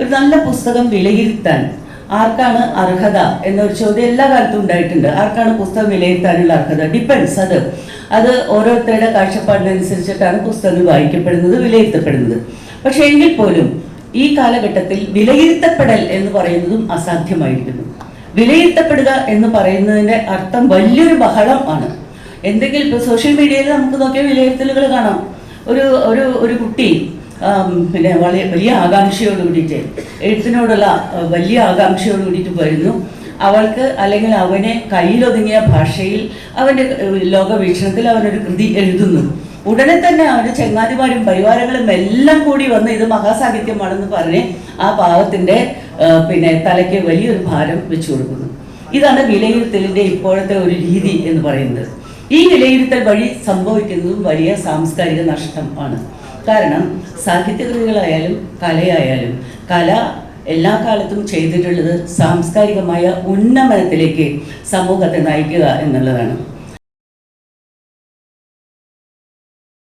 ഒരു നല്ല പുസ്തകം വിലയിരുത്താൻ ആർക്കാണ് അർഹത എന്നൊരു ചോദ്യം എല്ലാ കാലത്തും ഉണ്ടായിട്ടുണ്ട്. ആർക്കാണ് പുസ്തകം വിലയിരുത്താനുള്ള അർഹത? ഡിപ്പെൻസ് അത് അത് ഓരോരുത്തരുടെ കാഴ്ചപ്പാടിനനുസരിച്ചിട്ടാണ് പുസ്തകങ്ങൾ വായിക്കപ്പെടുന്നത് വിലയിരുത്തപ്പെടുന്നത്. പക്ഷെ എങ്കിൽ പോലും ഈ കാലഘട്ടത്തിൽ വിലയിരുത്തപ്പെടൽ എന്ന് പറയുന്നതും അസാധ്യമായിരിക്കുന്നു. വിലയിരുത്തപ്പെടുക എന്ന് പറയുന്നതിന്റെ അർത്ഥം വലിയൊരു ബഹളം ആണ്. എന്തെങ്കിലും ഇപ്പോൾ സോഷ്യൽ മീഡിയയിൽ നമുക്ക് നോക്കിയ വിലയിരുത്തലുകൾ കാണാം. ഒരു ഒരു ഒരു കുട്ടി പിന്നെ വളരെ വലിയ ആകാംക്ഷയോട് കൂടിയിട്ട് എഴുത്തിനോടുള്ള വലിയ ആകാംക്ഷയോട് കൂടിയിട്ട് വരുന്നു അവൾക്ക് അല്ലെങ്കിൽ അവനെ കയ്യിലൊതുങ്ങിയ ഭാഷയിൽ അവന്റെ ലോകവീക്ഷണത്തിൽ അവനൊരു കൃതി എഴുതുന്നു. ഉടനെ തന്നെ അവന്റെ ചങ്ങാതിമാരും പരിവാരങ്ങളും എല്ലാം കൂടി വന്ന് ഇത് മഹാസാഹിത്യമാണെന്ന് പറഞ്ഞ് ആ പാവത്തിന്റെ പിന്നെ തലയ്ക്ക് വലിയൊരു ഭാരം വെച്ചു കൊടുക്കുന്നു. ഇതാണ് വിലയിരുത്തലിന്റെ ഇപ്പോഴത്തെ ഒരു രീതി എന്ന് പറയുന്നത്. ഈ വിലയിരുത്തൽ വഴി സംഭവിക്കുന്നതും വലിയ സാംസ്കാരിക നഷ്ടം ആണ്. കാരണം സാഹിത്യകൃതികളായാലും കലയായാലും കല എല്ലാ കാലത്തും ചെയ്തിട്ടുള്ളത് സാംസ്കാരികമായ ഉന്നമനത്തിലേക്ക് സമൂഹത്തെ നയിക്കുക എന്നുള്ളതാണ്.